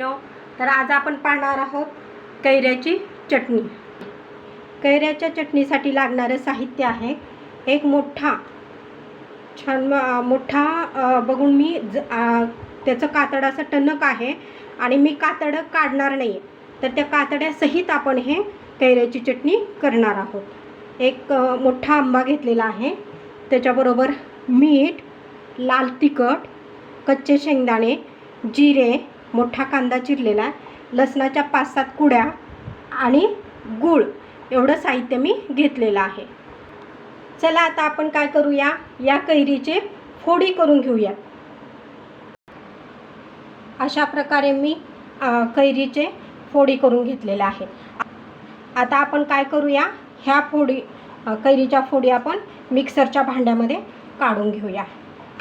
मैत्रिणीनो तर आज आपण पाहणार आहोत कैऱ्याची चटणी. कैऱ्याच्या चटणीसाठी लागणारं साहित्य आहे एक मोठा छान मोठा बघून मी ज त्याचं कातड असं टणक आहे आणि मी कातडं काढणार नाही. तर त्या कातड्यासहित आपण हे कैऱ्याची चटणी करणार आहोत. एक मोठा आंबा घेतलेला आहे. त्याच्याबरोबर मीठ लाल तिखट कच्चे शेंगदाणे जिरे मोठा कांदा चिरलेला लसणाच्या पाच सात कुड्या आणि गूळ एवढं साहित्य मी घेतलेलं आहे. चला आता आपण काय करूया? या कैरीचे फोडी करून घेऊया. अशा प्रकारे मी कैरीचे फोडी करून घेतलेलं आहेत आता आपण काय करूया? ह्या फोडी कैरीच्या फोडी आपण मिक्सरच्या भांड्यामध्ये काढून घेऊया.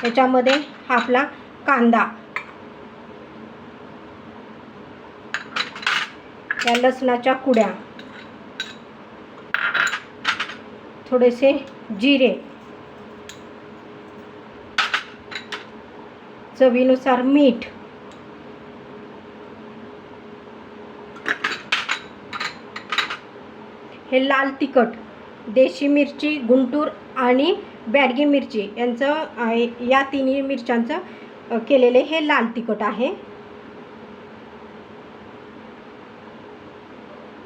त्याच्यामध्ये आपला कांदा या लसणाच्या कुड्या. थोडेसे जिरे. चवीनुसार मीठ. हे लाल तिखट देशी मिरची गुंटूर आणि बॅडगी मिरची यांचं या तिन्ही मिरच्यांचं केलेले हे लाल तिखट आहे.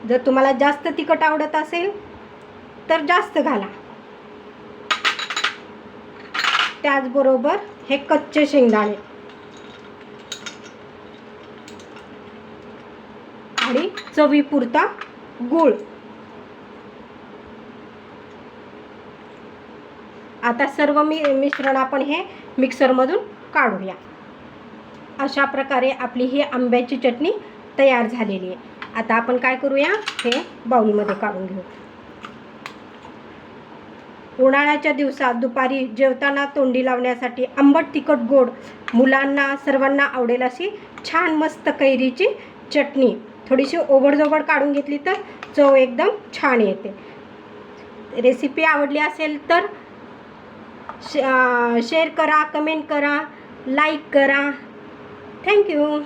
जर तुम्हाला जास्त तिखट आवडत असेल तर जास्त घाला. त्याचबरोबर हे कच्चे शेंगदाणे. आणि चवीपुरता गूळ. आता सर्व मी मिश्रण आपण हे मिक्सरमधून काढूया. अशा प्रकारे आपली ही आंब्याची चटणी तयार झालेली आहे. आता आपण काय करूया? हे बाऊलमध्ये काढून घेऊ. उन्हाळ्याच्या दिवसात दुपारी जेवताना तोंडी लावण्यासाठी आंबट तिखट गोड मुलांना सर्वांना आवडेल अशी छान मस्त कैरीची चटणी. थोडीशी ओबडजोबड काढून घेतली तर चव एकदम छान येते. रेसिपी आवडली असेल तर शेअर करा कमेंट करा लाईक करा. थँक्यू